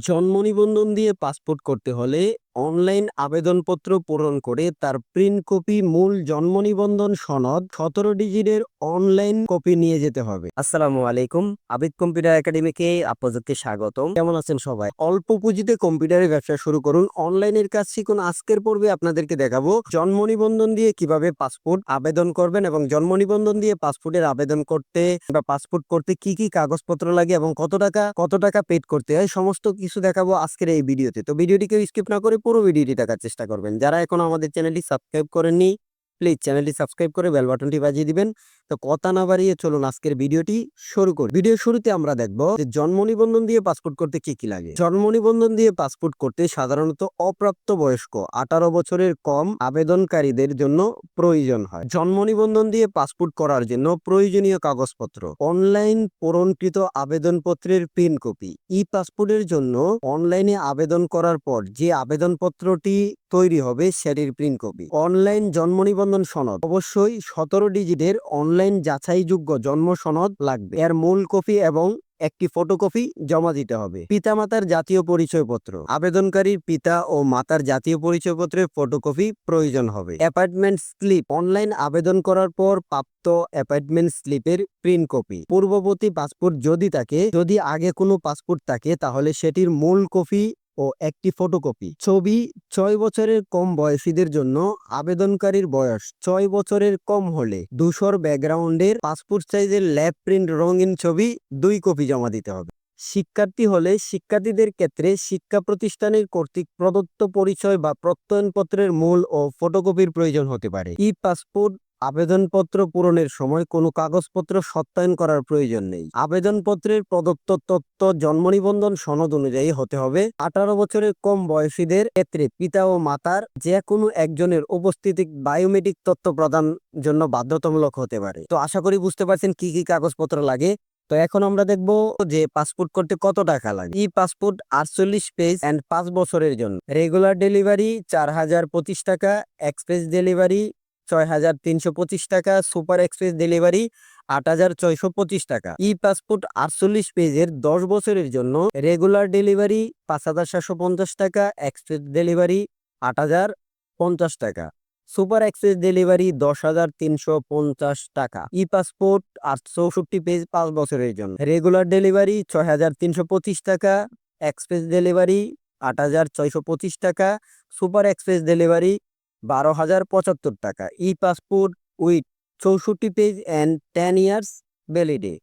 জন্ম নিবন্ধন দিয়ে পাসপোর্ট করতে হলে অনলাইন আবেদনপত্র পূরণ করে তার প্রিন্ট কপি মূল জন্ম নিবন্ধন সনদ সতেরো ডিজিটের অনলাইন কপি নিয়ে যেতে হবে। আসসালামু আলাইকুম আবিদ কম্পিউটার একাডেমিকে আপনাদেরকে স্বাগতম। কেমন আছেন সবাই? অল্প পুঁজিতে কম্পিউটারের ব্যবসা শুরু করুন। অনলাইনের কাজ শিখুন। আজকের পর্বে আপনাদেরকে দেখাবো জন্ম নিবন্ধন দিয়ে কীভাবে পাসপোর্ট আবেদন করবেন এবং জন্ম নিবন্ধন দিয়ে পাসপোর্টের আবেদন করতে বা পাসপোর্ট করতে কি কি কাগজপত্র লাগে এবং কত টাকা কত টাকা পেড করতে হয় সমস্ত কিছু দেখাবো আজকের এই ভিডিওতে। তো ভিডিওটিকে স্কিপ না করে পুরো ভিডিওটি দেখার চেষ্টা করবেন। যারা এখনও আমাদের চ্যানেলটি সাবস্ক্রাইব করেননি, প্লিজ চ্যানেলটি সাবস্ক্রাইব করে বেল বাটনটি বাজিয়ে দিবেন। তো কথা না বাড়িয়ে চলুন আজকের ভিডিওটি শুরু করি। ভিডিও শুরুতে আমরা দেখব যে জন্ম নিবন্ধন দিয়ে পাসপোর্ট করতে কি কি লাগে। জন্ম নিবন্ধন দিয়ে পাসপোর্ট করতে সাধারণত অপ্রাপ্ত বয়স্ক আঠারো বছরের কম আবেদনকারীদের জন্য প্রয়োজন হয়। জন্ম নিবন্ধন দিয়ে পাসপোর্ট করার জন্য প্রয়োজনীয় কাগজপত্র, অনলাইন পূরণকৃত আবেদনপত্রের প্রিন্ট কপি ই পাসপোর্টের জন্য অনলাইনে আবেদন করার পর যে আবেদনপত্রটি তৈরি হবে সেটির প্রিন্ট কপি। অনলাইন জন্ম নিবন্ধন সনদ, অবশ্যই সতেরো ডিজিটের অনলাইন যাচাইযোগ্য জন্ম সনদ লাগবে। এর মূল কপি এবং একটি ফটোকপি জমা দিতে হবে। পিতামাতার জাতীয় পরিচয়পত্র। আবেদনকারীর পিতা ও মাতার জাতীয় পরিচয়পত্রের ফটোকপি প্রয়োজন হবে। Apartment slip. অনলাইন আবেদন করার পর প্রাপ্ত অ্যাপার্টমেন্ট স্লিপের প্রিন্ট কপি। পূর্ববর্তী পাসপোর্ট যদি থাকে, যদি আগে কোনো পাসপোর্ট থাকে, তাহলে সেটির মূল কপি ও একটি ফটোকপি। ছবি ছয় বছরের কম বয়সীদের জন্য আবেদনকারীর বয়স ছয় বছরের কম হলে ধূসর ব্যাকগ্রাউন্ডের পাসপোর্ট সাইজের ল্যাব প্রিন্ট রঙিন ছবি দুই কপি জমা দিতে হবে। শিক্ষার্থী হলে শিক্ষার্থীদের ক্ষেত্রে শিক্ষা প্রতিষ্ঠানের কর্তৃক প্রদত্ত পরিচয় বা প্রত্যয়নপত্রের মূল ও ফটোকপির প্রয়োজন হতে পারে। ই পাসপোর্ট আবেদনপত্র পূরণের সময় কোনো কাগজপত্র সত্যায়ন করার প্রয়োজন নেই। আবেদনপত্রের প্রদত্ত তথ্য, জন্ম নিবন্ধন সনদ অনুযায়ী হতে হবে। আঠারো বছরের কম বয়সীদের ক্ষেত্রে পিতা ও মাতার যে কোনো একজনের উপস্থিতি বায়োমেট্রিক তথ্য প্রদান জন্য বাধ্যতামূলক হতে পারে। তো আশা করি বুঝতে পারছেন কি কি কাগজপত্র লাগে। তো এখন আমরা দেখব যে পাসপোর্ট করতে কত টাকা লাগে। ই পাসপোর্ট আটচল্লিশ পেজ অ্যান্ড পাঁচ বছরের জন্য। রেগুলার ডেলিভারি চার হাজার পঁচিশ টাকা, এক্সপ্রেস ডেলিভারি ছয় হাজার তিনশো পঁচিশ টাকা, সুপার এক্সপ্রেস ডেলিভারি আট হাজার ছয়শো পঁচিশ টাকা। ই পাসপোর্ট আটচল্লিশ পেজের দশ বছরের জন্য রেগুলার ডেলিভারি পাঁচ হাজার সাতশো পঞ্চাশ টাকা, এক্সপ্রেস ডেলিভারি আট হাজার পঞ্চাশ টাকা। সুপার এক্সপ্রেস ডেলিভারি দশ হাজার তিনশো পঞ্চাশ টাকা। ই পাসপোর্ট চৌষট্টি পেজ পাঁচ বছরের জন্য রেগুলার ডেলিভারি ছয় হাজার তিনশো পঁচিশ টাকা, এক্সপ্রেস ডেলিভারি আট হাজার ছয়শো পঁচিশ টাকা, সুপার এক্সপ্রেস ডেলিভারি বারো হাজার পঁচাত্তর টাকা। ই পাসপোর্ট উইথ চৌষট্টি পেজ অ্যান্ড টেন ইয়ার্স ভ্যালিডে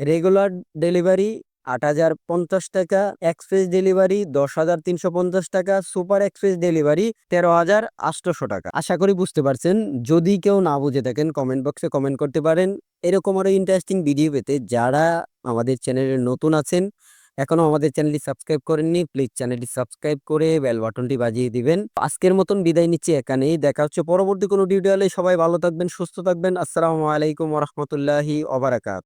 রেগুলার ডেলিভারি আট হাজার পঞ্চাশ টাকা, এক্সপ্রেস ডেলিভারি দশ হাজার তিনশো পঞ্চাশ টাকা, সুপার এক্সপ্রেস ডেলিভারি তেরো হাজার আটশোশো টাকা। আশা করি বুঝতে পারছেন। যদি কেউ না বুঝে থাকেন কমেন্ট বক্সে কমেন্ট করতে পারেন। এরকম আরও ইন্টারেস্টিং ভিডিও পেতে যারা আমাদের চ্যানেলে নতুন আছেন এখনও আমাদের চ্যানেলটি সাবস্ক্রাইব করেননি, প্লিজ চ্যানেলটি সাবস্ক্রাইব করে বেল বাটনটি বাজিয়ে দিবেন। আজকের মতন বিদায় নিচ্ছি এখানেই, দেখা হচ্ছে পরবর্তী কোনো টিউটোরিয়ালে সবাই ভালো থাকবেন, সুস্থ থাকবেন। আসসালামু আলাইকুম রহমতুল্লাহি ওবারাকাত